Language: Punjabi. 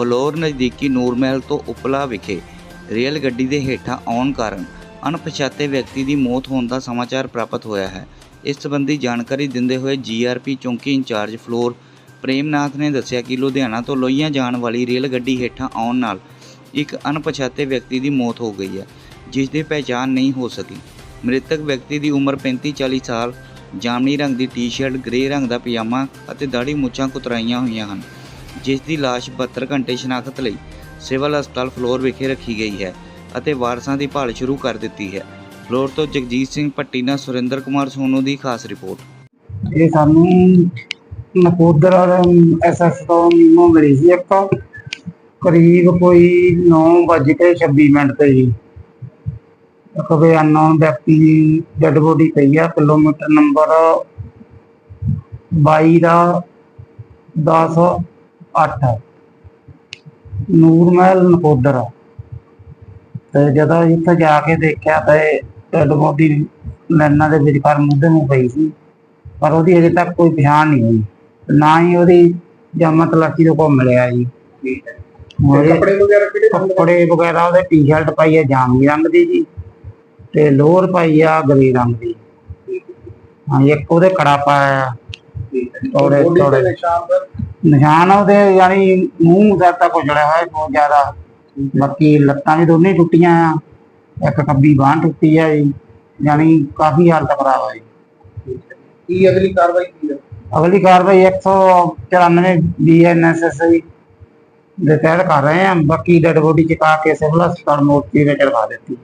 ਫਲੋਰ ਨਜ਼ਦੀਕੀ ਨੂਰਮਹਿਲ ਤੋਂ ਉਪਲਾ ਵਿਖੇ ਰੇਲ ਗੱਡੀ ਦੇ ਹੇਠਾਂ ਆਉਣ ਕਾਰਨ ਅਣਪਛਾਤੇ ਵਿਅਕਤੀ ਦੀ ਮੌਤ ਹੋਣ ਦਾ ਸਮਾਚਾਰ ਪ੍ਰਾਪਤ ਹੋਇਆ ਹੈ। ਇਸ ਸੰਬੰਧੀ ਜਾਣਕਾਰੀ ਦਿੰਦੇ ਹੋਏ ਜੀਆਰਪੀ ਚੌਂਕੀ ਇੰਚਾਰਜ ਫਲੋਰ ਪ੍ਰੇਮਨਾਥ ਨੇ ਦੱਸਿਆ ਕਿ ਲੁਧਿਆਣਾ ਤੋਂ ਲੋਹੀਆਂ ਜਾਣ ਵਾਲੀ ਰੇਲ ਗੱਡੀ ਹੇਠਾਂ ਆਉਣ ਨਾਲ ਇੱਕ ਅਣਪਛਾਤੇ ਵਿਅਕਤੀ ਦੀ ਮੌਤ ਹੋ ਗਈ ਹੈ, ਜਿਸ ਦੀ ਪਹਿਚਾਣ ਨਹੀਂ ਹੋ ਸਕੀ। ਮ੍ਰਿਤਕ ਵਿਅਕਤੀ ਦੀ ਉਮਰ 35-40 ਸਾਲ, ਜਾਮਨੀ ਰੰਗ ਦੀ ਟੀ-ਸ਼ਰਟ, ਗ੍ਰੇ ਰੰਗ ਦਾ ਪਜਾਮਾ ਅਤੇ ਦਾੜੀ ਮੁੱਛਾਂ ਕੁਤਰਾਈਆਂ ਹੋਈਆਂ ਹਨ। ਜਿਸ ਦੀ ਲਾਸ਼ 72 ਘੰਟੇ ਸ਼ਨਾਖਤ ਲਈ ਸਿਵਲ ਹਸਪਤਾਲ ਫਲੋਰ ਵਿਖੇ ਰੱਖੀ ਗਈ ਹੈ ਅਤੇ ਵਾਰਸਾਂ ਦੀ ਭਾਲ ਸ਼ੁਰੂ ਕਰ ਦਿੱਤੀ ਹੈ। ਫਲੋਰ ਤੋਂ ਜਗਜੀਤ ਸਿੰਘ ਪੱਟੀ ਨਾਲ ਸੁਰਿੰਦਰ ਕੁਮਾਰ ਸੋਨੂ ਦੀ ਖਾਸ ਰਿਪੋਰਟ। ਇਹ ਸਾਨੂੰ ਨਕੋਦਰ ਐਸਐਸ ਤੋਂ ਮੀਮੋ ਮਿਲੀ ਸੀ ਇੱਕ। ਕਰੀਬ ਕੋਈ 9:26 ਮਿੰਟ ਤੇ ਜੀ। ਇੱਕ ਅਨਨੋਨ ਵਿਅਕਤੀ ਦੀ ਡੈਡ ਬੋਡੀ ਪਈ ਆ, ਕਿਲੋਮੀਟਰ ਨੰਬਰ 22 ਦਾ 108 ਨੂਰਮਹਿਲ ਨਕੋਦਰ। ਤੇ ਜਦੋਂ ਇੱਥੇ ਜਾ ਕੇ ਦੇਖਿਆ ਤੇ ਡੈਡ ਬੋਡੀ ਲੈਣਾ ਦੇ ਵਿਚਕਾਰ ਮੁੱਦੇ ਨੂੰ ਪਈ ਸੀ। ਪਰ ਉਹਦੀ ਅਜੇ ਤੱਕ ਕੋਈ ਪਛਾਣ ਨਹੀਂ ਹੋਈ। ਨਾ ਹੀ ਉਹਦੀ ਜਮਾ ਤਲਾਸ਼ੀ ਤੋਂ ਕੋ ਮਿਲਿਆ ਜੀ। ਕੱਪੜੇ ਵਗੈਰਾ ਕਿਹੜੇ? ਕੱਪੜੇ ਵਗੈਰਾ ਉਹਦੇ ਟੀ-ਸ਼ਰਟ ਪਾਈ ਹੈ ਜਾਮਨੀ ਰੰਗ ਦੀ ਜੀ। ਤੇ ਲੋਅਰ ਪਾਈ ਆ ਗ੍ਰੇ ਰੰਗ ਦੀ। ਹਾਂ। ਇੱਕ ਉਹਦੇ ਕੜਾ ਪਾਇਆ ਥੋੜੇ ਬੋਡੀ ਤੇ ਥੋੜੇ ਨਿਸ਼ਾਨ ਉਹਦੇ ਯਾਨੀ ਮੂੰਹ ਦਾ ਤਾਂ ਕੁਚੜਿਆ ਹੋਇਆ ਬਹੁਤ ਜ਼ਿਆਦਾ। ਬਾਕੀ ਲੱਤਾਂ ਵੀ ਦੋਨੇ ਟੁੱਟੀਆਂ ਆ। ਇੱਕ ਖੱਬੀ ਬਾਂਹ ਟੁੱਟੀ ਆ ਜੀ ਯਾਨੀ ਕਾਫੀ ਹਾਲਤ ਖਰਾਬ ਆ ਜੀ। ਕੀ ਅਗਲੀ ਕਾਰਵਾਈ ਕੀ ਹੈ ਅਗਲੀ ਕਾਰਵਾਈ 194 ਬੀਐਨਐਸਐਸਆਈ ਦੇ ਤਹਿਤ ਕਰ ਰਹੇ ਹਾਂ ਬਾਕੀ ਡੈਡ ਬੋਡੀ ਚਕਾ ਕੇ ਸਿਵਲ ਹਸਪਤਾਲ ਮੋਰਚੀ ਵਿੱਚ ਰਖਾ ਦਿੱਤੀ।